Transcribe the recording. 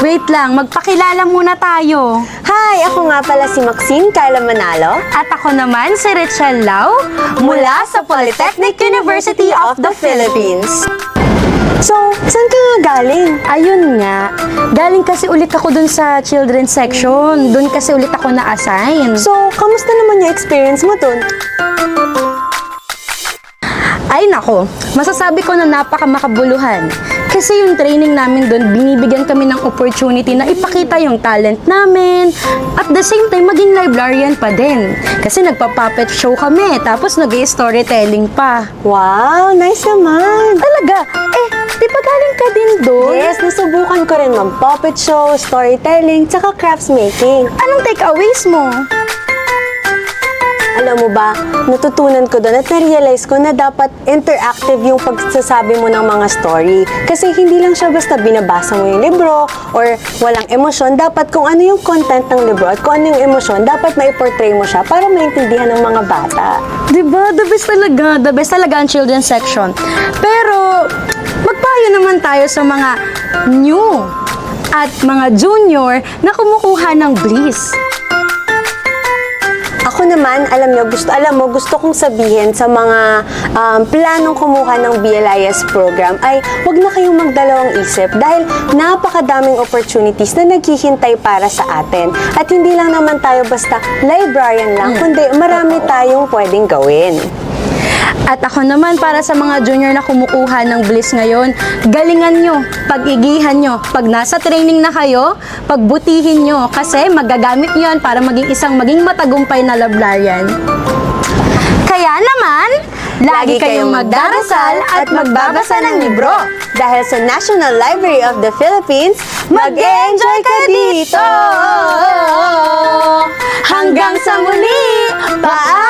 Wait lang, magpakilala muna tayo. Hi! Ako nga pala si Maxine Carla Manalo. At ako naman si Richelle Lau Mula sa Polytechnic University of the Philippines. So, saan ka nga galing? Ayun nga, galing kasi ulit ako dun sa children's section. Dun kasi ulit ako na-assign. So, kamusta naman yung experience mo dun? Ay nako, masasabi ko na napaka makabuluhan. Kasi yung training namin doon, binibigyan kami ng opportunity na ipakita yung talent namin. At the same time, maging librarian pa din. Kasi nagpa-puppet show kami, tapos nag storytelling pa. Wow, nice naman! Talaga? Eh, di ba galing ka din doon? Yes, nasubukan ko rin mag-puppet show, storytelling, tsaka crafts making. Anong takeaways mo? Alam mo ba, natutunan ko doon at na-realize ko na dapat interactive yung pagsasabi mo ng mga story. Kasi hindi lang siya basta binabasa mo yung libro or walang emosyon. Dapat kung ano yung content ng libro at kung ano yung emosyon, dapat maiportray mo siya para maintindihan ng mga bata. Di ba? The best talaga. The best talaga ang children's section. Pero, magpayo naman tayo sa mga new at mga junior na kumukuha ng bliss. Ako naman, alam nyo, gusto, alam mo, gusto kong sabihin sa mga um, planong kumuha ng BLIS program ay huwag na kayong magdalawang isip dahil napakadaming opportunities na naghihintay para sa atin. At hindi lang naman tayo basta librarian lang, kundi marami tayong pwedeng gawin. At ako naman para sa mga junior na kumukuha ng bliss ngayon, galingan nyo, pag-igihan nyo. Pag nasa training na kayo, pagbutihin nyo kasi magagamit nyo yan para maging isang maging matagumpay na librarian. Kaya naman, lagi kayong magdarasal at magbabasa ng libro. Dahil sa National Library of the Philippines, mag-enjoy ka dito! Hanggang sa muli! Paalam!